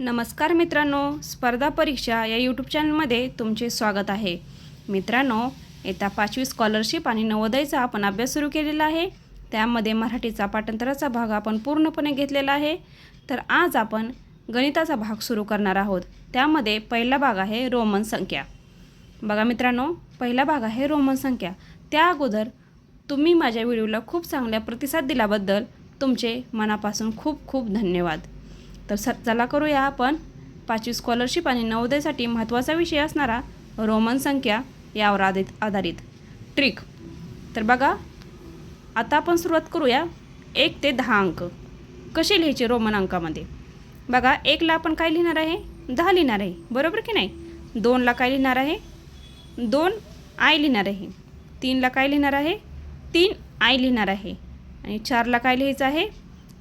नमस्कार मित्रांनो स्पर्धा परीक्षा या यूट्यूब चॅनलमध्ये तुमचे स्वागत आहे. मित्रांनो येत्या पाचवी स्कॉलरशिप आणि नवोदयचा आपण अभ्यास सुरू केलेला आहे. त्यामध्ये मराठीचा पाठांतराचा भाग आपण पूर्णपणे घेतलेला आहे. तर आज आपण गणिताचा भाग सुरू करणार आहोत. त्यामध्ये पहिला भाग आहे रोमन संख्या. बघा मित्रांनो पहिला भाग आहे रोमन संख्या. त्या अगोदर तुम्ही माझ्या व्हिडिओला खूप चांगल्या प्रतिसाद दिल्याबद्दल तुमचे मनापासून खूप खूप धन्यवाद. तर स चला करूया आपण पाचवी स्कॉलरशिप आणि नवोदयसाठी महत्त्वाचा विषय असणारा रोमन संख्या यावर आधित आधारित ट्रिक तर बघा आता आपण सुरुवात करूया एक ते दहा अंक. कसे लिहायचे रोमन अंकामध्ये? बघा एकला आपण काय लिहिणार आहे? दहा लिहिणार आहे. बरोबर की नाही? दोनला काय लिहिणार आहे? दोन आय लिहिणार आहे. तीनला काय लिहिणार आहे? तीन आय लिहिणार आहे. आणि चारला काय लिहायचं आहे?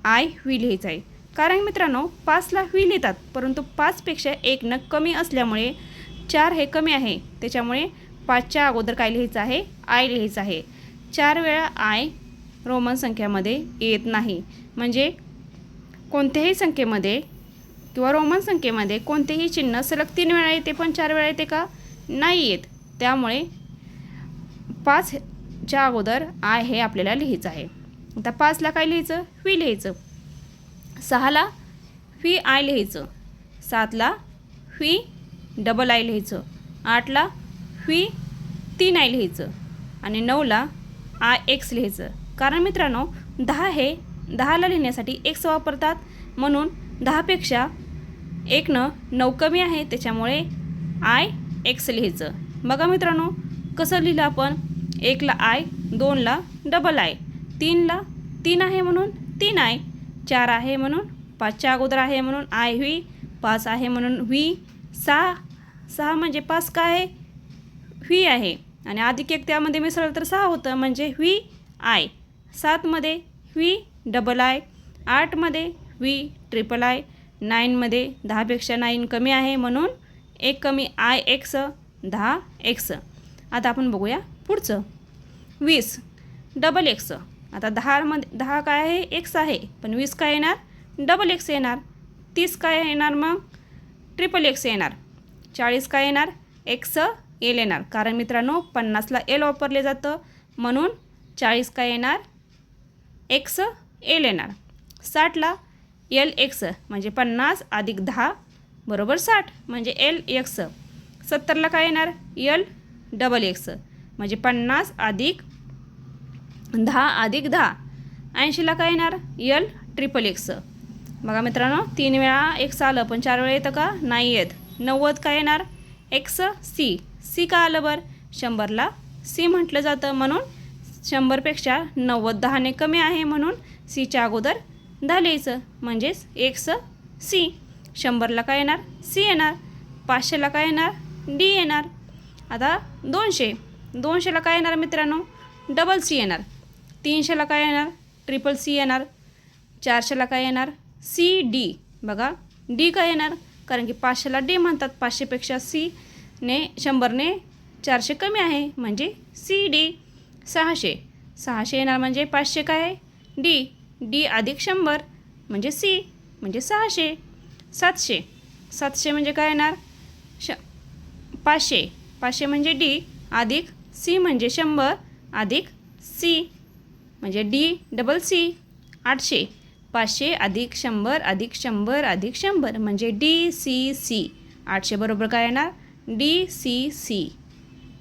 आय व्ही लिहायचं आहे. कारण मित्रांनो पाचला व्हील लिहितात परंतु पाचपेक्षा एक न कमी असल्यामुळे चार हे कमी आहे. त्याच्यामुळे पाचच्या अगोदर काय लिहायचं आहे? आय लिहायचं आहे. चार वेळा आय रोमन संख्यामध्ये येत नाही. म्हणजे कोणत्याही संख्येमध्ये किंवा रोमन संख्येमध्ये कोणतेही चिन्ह सलग तीन वेळा येते पण चार वेळा येते का? नाही येत. त्यामुळे पाचच्या अगोदर आय हे आपल्याला लिहायचं आहे. आता पाचला काय लिहायचं? व्ही लिहायचं. सहाला फी आय लिहायचं. सातला फी डबल आय लिहायचं. आठला फी तीन आय लिहायचं. आणि नऊला आय एक्स लिहायचं. कारण मित्रांनो दहा हे दहाला लिहिण्यासाठी एक्स वापरतात. म्हणून दहापेक्षा एकनं नऊ कमी आहे. त्याच्यामुळे आय एक्स लिहायचं. बघा मित्रांनो कसं लिहिलं आपण? एकला आय दोनला डबल आय. तीनला तीन आहे म्हणून तीन आय. चार आहे म्हणून पाचच्या अगोदर आहे म्हणून आय व्ही पाच आहे म्हणून व्ही सहा सहा म्हणजे पाच काय? आहे व्ही आहे. आणि अधिक एक त्यामध्ये मिसळलं तर सहा होतं म्हणजे व्ही आय. सातमध्ये व्ही डबल आय. आठमध्ये व्ही ट्रिपल आय. नाईनमध्ये दहापेक्षा नाईन कमी आहे म्हणून एक कमी आय एक्स दहा एक्स. आता आपण बघूया पुढचं. वीस डबल एक्स. आता दहामध्ये दहा काय आहे? एक्स आहे. पण वीस काय येणार? डबल एक्स येणार. तीस काय येणार मग? ट्रिपल एक्स येणार. चाळीस काय येणार? एक्स एल येणार. कारण मित्रांनो पन्नासला एल वापरले जातं. म्हणून चाळीस काय येणार? एक्स एल येणार. साठला एल एक्स म्हणजे पन्नास अधिक दहा बरोबर साठ म्हणजे एल एक्स सत्तरला काय येणार? यल डबल एक्स म्हणजे पन्नास अधिक दहा अधिक दहा. ऐंशीला काय येणार? यल ट्रिपल एक्स बघा मित्रांनो तीन वेळा एक्स आलं पण चार वेळा येतं का? नाही येत. नव्वद काय येणार? एक्स सी सी का आलं बरं? शंभरला सी म्हटलं जातं म्हणून शंभरपेक्षा नव्वद दहाने कमी आहे म्हणून सीच्या अगोदर दहा लिहायचं. म्हणजेच एक्स सी शंभरला काय येणार? सी येणार. पाचशेला काय येणार? डी येणार. आता दोनशे. दोनशेला काय येणार मित्रांनो? डबल सी येणार. तीनशेला काय येणार? ट्रिपल सी येणार. चारशेला काय येणार? सी डी बघा डी काय येणार? कारण की पाचशेला डी म्हणतात. पाचशेपेक्षा सी ने शंभरने चारशे कमी आहे. म्हणजे सी डी सहाशे. सहाशे येणार म्हणजे पाचशे काय आहे? डी डी अधिक शंभर म्हणजे सी म्हणजे सहाशे. सातशे. सातशे म्हणजे काय येणार? श पाचशे. पाचशे म्हणजे डी अधिक सी म्हणजे शंभर अधिक सी म्हणजे डी डबल सी आठशे. पाचशे अधिक शंभर अधिक शंभर अधिक शंभर. म्हणजे डी सी सी. आठशे बरोबर काय येणार? D C C.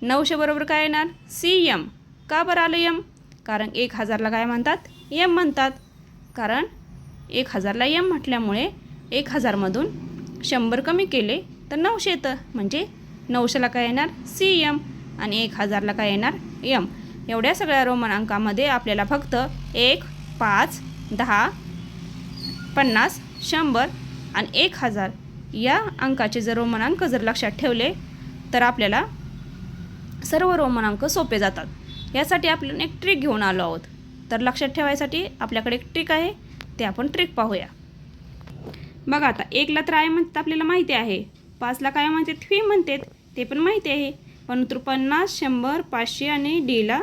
नऊशे बरोबर काय येणार? सी यम का बरं आलं यम कारण एक हजारला काय म्हणतात? यम म्हणतात. कारण एक हजारला यम म्हटल्यामुळे एक हजारमधून शंभर कमी केले तर नऊशे येतं. म्हणजे नऊशेला काय येणार? सी यम आणि एक हजारला काय येणार? यम एवढ्या सगळ्या रोमन अंकामध्ये आपल्याला फक्त एक पाच दहा पन्नास शंभर आणि एक हजार या अंकाचे जर रोमन अंक जर लक्षात ठेवले तर आपल्याला सर्व रोमन अंक सोपे जातात. यासाठी आपण एक ट्रिक घेऊन आलो आहोत. तर लक्षात ठेवायसाठी आपल्याकडे एक ट्रिक आहे ते आपण ट्रिक पाहूया. बघा आता एकला तर आय म्हणतात आपल्याला माहिती आहे. पाचला काय म्हणतात थ्री म्हणतात ते पण माहिती आहे. परंतु पन्नास शंभर पाचशे आणि डीला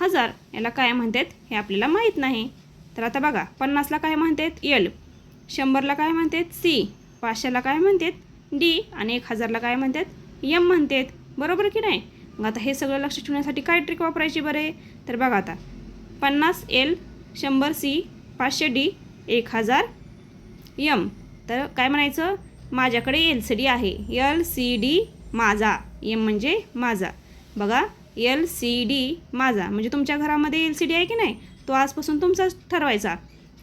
हजार. याला काय म्हणतात? हे आपल्याला माहीत नाही. तर आता बघा पन्नासला काय म्हणतात? यल शंभरला काय म्हणतात? सी पाचशेला काय म्हणतात? डी आणि एक हजारला काय म्हणतात? यम म्हणतात. बरोबर की नाही? मग आता हे सगळं लक्ष ठेवण्यासाठी काय ट्रिक वापरायची बरे? तर बघा आता. पन्नास एल शंभर सी पाचशे डी एक हजार यम तर काय म्हणायचं? माझ्याकडे एल सी डी आहे. एल सी डी माझा. यम म्हणजे माझा. बघा एल सी डी माझा. म्हणजे तुमच्या घरामध्ये एल सी डी आहे की नाही? तो आजपासून तुमचाच ठरवायचा.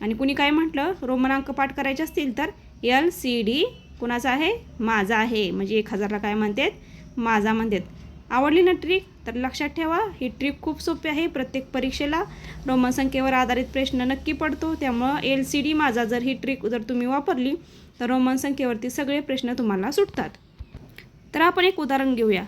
आणि कुणी काय म्हटलं? रोमन अंक पाठ करायचे असतील तर एल सी डी कुणाचा आहे? माझा आहे. म्हणजे एक हजारला काय म्हणतात? माझा म्हणतात. आवडली ना ट्रिक तर लक्षात ठेवा ही ट्रिक खूप सोपी आहे. प्रत्येक परीक्षेला रोमन संख्येवर आधारित प्रश्न नक्की पडतो. त्यामुळं एल सी डी माझा जर ही ट्रिक जर तुम्ही वापरली तर रोमन संख्येवरती सगळे प्रश्न तुम्हाला सुटतात. तर आपण एक उदाहरण घेऊया.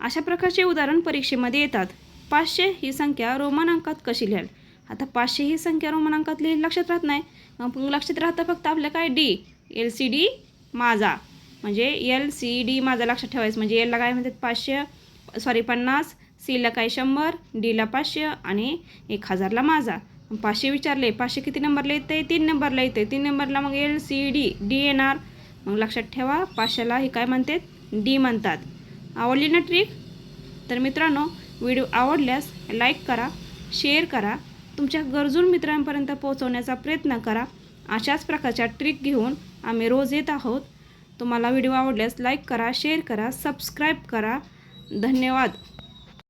अशा प्रकारचे उदाहरण परीक्षेमध्ये येतात. पाचशे ही संख्या रोमन अंकात कशी लिहाल? आता पाचशे ही संख्या रोमन अंकात लिहिली लक्षात राहत नाही. मग लक्षात राहतं फक्त आपलं काय? डी एल सी डी माझा. म्हणजे एल सी डी माझा लक्षात ठेवायचं. म्हणजे एलला काय म्हणतात? पाचशे सॉरी पन्नास. सीला काय? शंभर. डीला पाचशे आणि एक हजारला माझा. पाचशे विचारले. पाचशे किती नंबरला येते? तीन नंबरला येते. तीन नंबरला मग एल सी डी डी येणार. मग लक्षात ठेवा. पाचशेला हे काय म्हणतात? डी म्हणतात. आवडली ना ट्रिक? तर मित्रांनो व्हिडिओ आवडल्यास लाईक करा शेअर करा तुमच्या गरजून मित्रांपर्यंत पोहोचवण्याचा प्रयत्न करा. अशाच प्रकारच्या ट्रिक घेऊन आम्ही रोज येत आहोत. तुम्हाला व्हिडिओ आवडल्यास लाईक करा शेअर करा सबस्क्राईब करा. धन्यवाद.